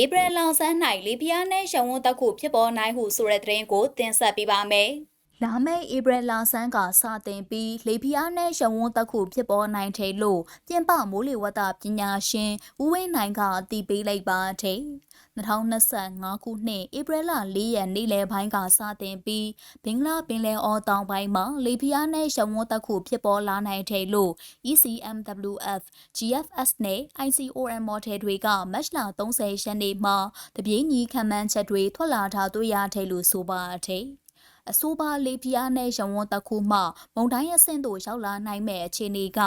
ဧပြီလဆန်း၌လေပြားနဲ့ရှံဝန်းတက်ခုဖြစ်ပေါ်နိုင်ဟုဆိုတဲ့သတင်းကိုတင်ဆက်ပေးပါမယ်။ လာမယ့်ဧပြီလဆန်းကစတင်ပြီးလေပြားနဲ့ရှံဝန်းတက်ခုဖြစ်ပေါ်နိုင်တယ်လို့ပြင်ပမိုးလေဝသပညာရှင်ဦးဝင်းနိုင်ကအတည်ပြုလိုက်ပါတယ်။2025ခုနှစ်ဧပြီလ4ရက်နေ့လယ်ပိုင်းကစတင်ပြီးဘင်္ဂလားပင်လယ်အော်တောင်ပိုင်းမှာလေပြင်းနဲ့ရှုံဝတ်တက်ခုဖြစ်ပေါ်လာနိုင်တယ်လို့ ECMWF, GFS နဲ့ ICOM model တွေကမတ်လ30ရက်နေ့မှာတပြေးညီခံမှန်းချက်တွေထွက်လာထားတွေ့ရတယ်လို့ဆိုပါတယ်။ အဆိုပါလေပြားနဲ့ရဝန်းတစ်ခုမှမုံတိုင်းအဆင့်သို့ရောက်လာနိုင်မဲ့အခြေအနေက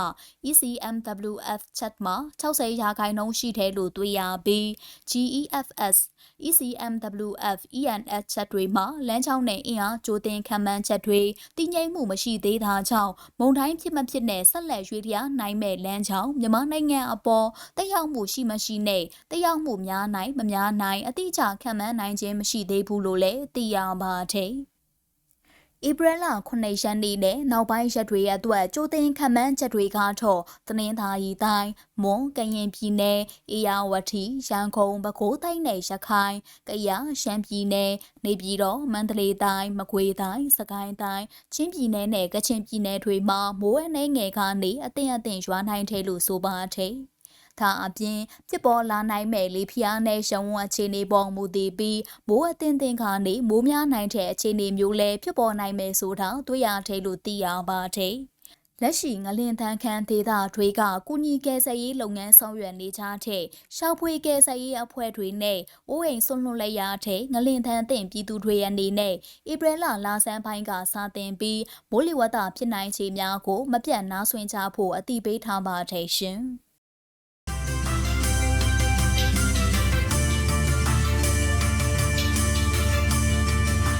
ECMWF chat မှာ60ရာခိုင်နှုန်းရှိတယ်လို့တွေ့ရပြီး GEFS ECMWF ENS chat တွေမှာလမ်းချောင်းနဲ့အင်အားကြိုတင်ခံမှန်းချက်တွေတည်ငြိမ်မှုမရှိသေးတာကြောင့်မုံတိုင်းဖြစ်မဖြစ်နဲ့ဆက်လက်ရွေးပြားနိုင်မဲ့လမ်းချောင်းမြန်မာနိုင်ငံအပေါ်တက်ရောက်မှုရှိမရှိနဲ့တက်ရောက်မှုများနိုင်မများနိုင်အတိအကျခံမှန်းနိုင်ခြင်းမရှိသေးဘူးလို့လည်းသိရပါတယ်။ ဧပြီလ9ရက်နေ့နဲ့နောက်ပိုင်းရက်တွေအတွက်ကြိုတင်ခံမှန်းချက်တွေကတော့သနင်္သာရီတိုင်းမွန်ကရင်ပြည်နယ်အေရဝတီရန်ကုန်ပဲခူးတိုင်းနဲ့ရခိုင်ကယားရှမ်းပြည်နယ်နေပြည်တော်မန္တလေးတိုင်းမကွေးတိုင်းစကိုင်းတိုင်းချင်းပြည်နယ်နဲ့ကချင်ပြည်နယ်တွေမှာမိုးအနှဲငယ်ကနေအသင့်အသင့်ရွာနိုင်တယ်လို့ဆိုပါတယ်။ ဒါအပြင်ဖြစ်ပေါ်လာနိုင်မဲ့လေဖျားနဲ့ရှုံဝအခြေအနေပေါ်မူတည်ပြီးမိုးအသင်းသင်ကနေမိုးများနိုင်တဲ့အခြေအနေမျိုးလည်းဖြစ်ပေါ်နိုင်မယ်ဆိုတာတွေ့ရတယ်လို့သိရပါတယ်။လက်ရှိငလင်တန်းခန်းဒေသတွေကကုညီကယ်ဆယ်ရေးလုပ်ငန်းဆောင်ရွက်နေကြတဲ့ရှောက်ဖွေကယ်ဆယ်ရေးအဖွဲ့တွေနဲ့အိုးအိမ်ဆွန့်လွတ်လိုက်ရတဲ့ငလင်တန်းတင်ပြည်သူတွေအနေနဲ့ဧပြီလလာဆန်းပိုင်းကစတင်ပြီးမိုးလေဝသဖြစ်နိုင်ခြေများကို မပြတ်နားဆွင့်ကြဖို့အတိပေးထားပါတယ်ရှင်။